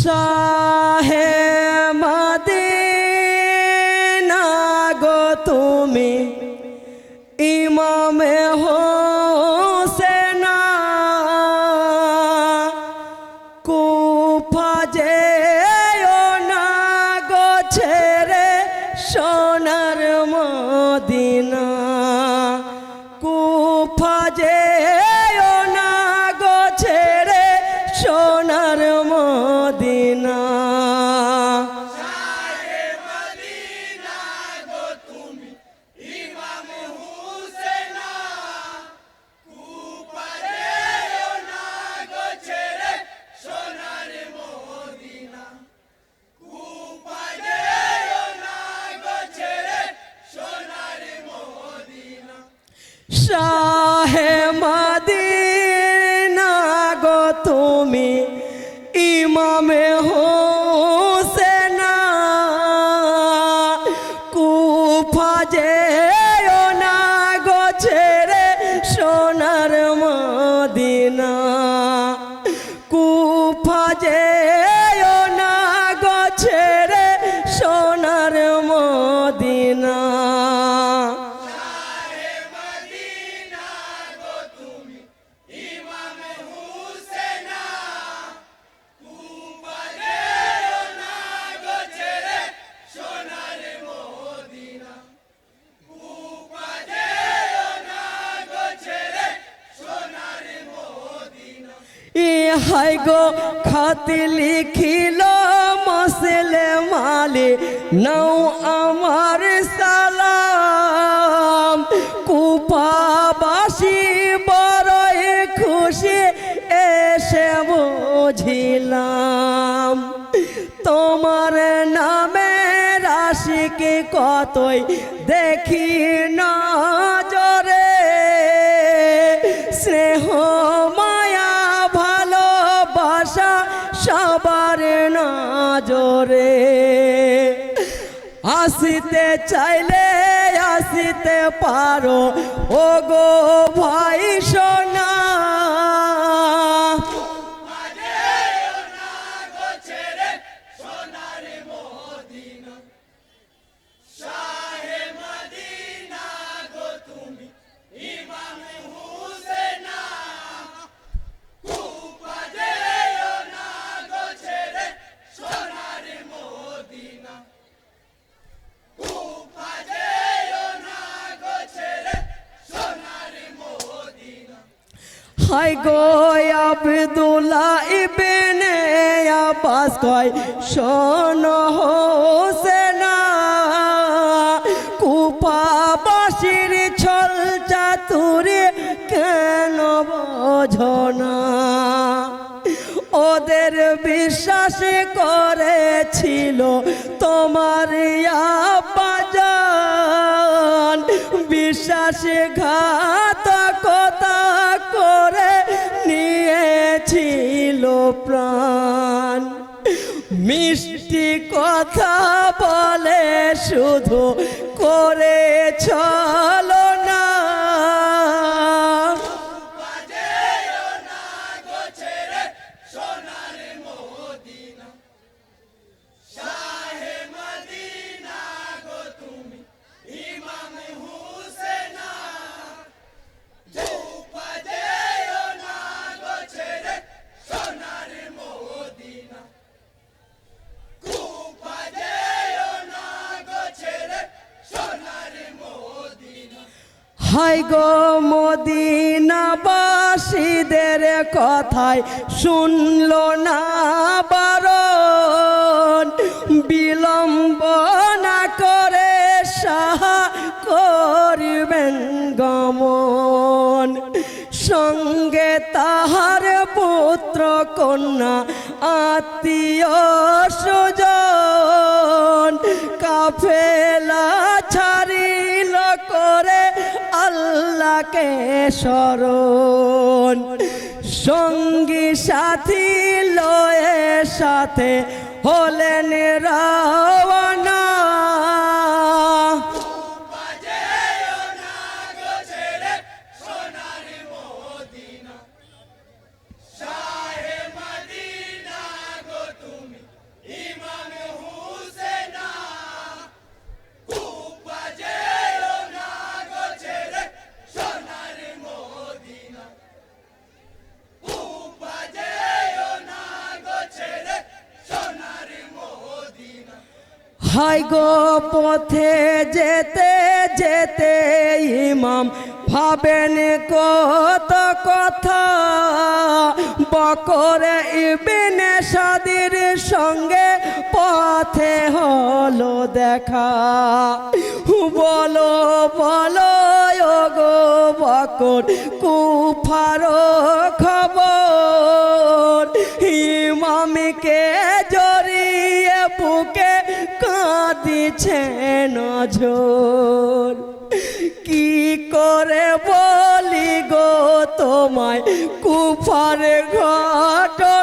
শাহে Medina গো তুমি ইমামে হোসেনা। কুফা যে না গো ছেড়ে সোনার মদিনা। কুফা যে ইমামে হোসেনা। কুফা যে না গছে রে সোনার মদিনা। কুফা যে ইহাই গো, খাতি লিখিল মসলে মালে, নাও আমার সালাম। কুপাবাসী বড়ই খুশি, এসে বুঝিলাম। তোমার নামে রাশিকে কতই দেখি নজরে স্নেহ আসিতে চাইলে আসিতে পারো। ও গো ভাই সোনা হাই গো আব্দুল্লাহ ইবনে আব্বাস কয়, শোন হোসেনা, কুপাবাসীর ছল চাতুরে কেন বোঝনা ওদের বিশ্বাস করেছিল তোমার আব্বাজান বিশ্বাসঘাতকতা করে নিয়েছিল প্রাণ। মিষ্টি কথা বলে শুধু করে হাই গো মদিনাবাসীদের কথায় শুনল না বারণ। বিলম্ব না করে সাহা করিবেন গমন। সঙ্গে তাহার পুত্র, কন্যা, আত্মীয় সুজন কাফেলা আল্লাহকে স্মরণ। সঙ্গী সাথী লয়ে সাথে হলেন রাওয়ানা হাই গো পথে যেতে যেতে ইমাম ভাবেন কত কথা। বকরে ইবিনে সাদির সঙ্গে পথে হলো দেখা। বলো বলো গো বকর কুফার খবর। ইমামকে কাঁদিছে নজর। কি করে বলি গো তোমায়? কুফার ঘর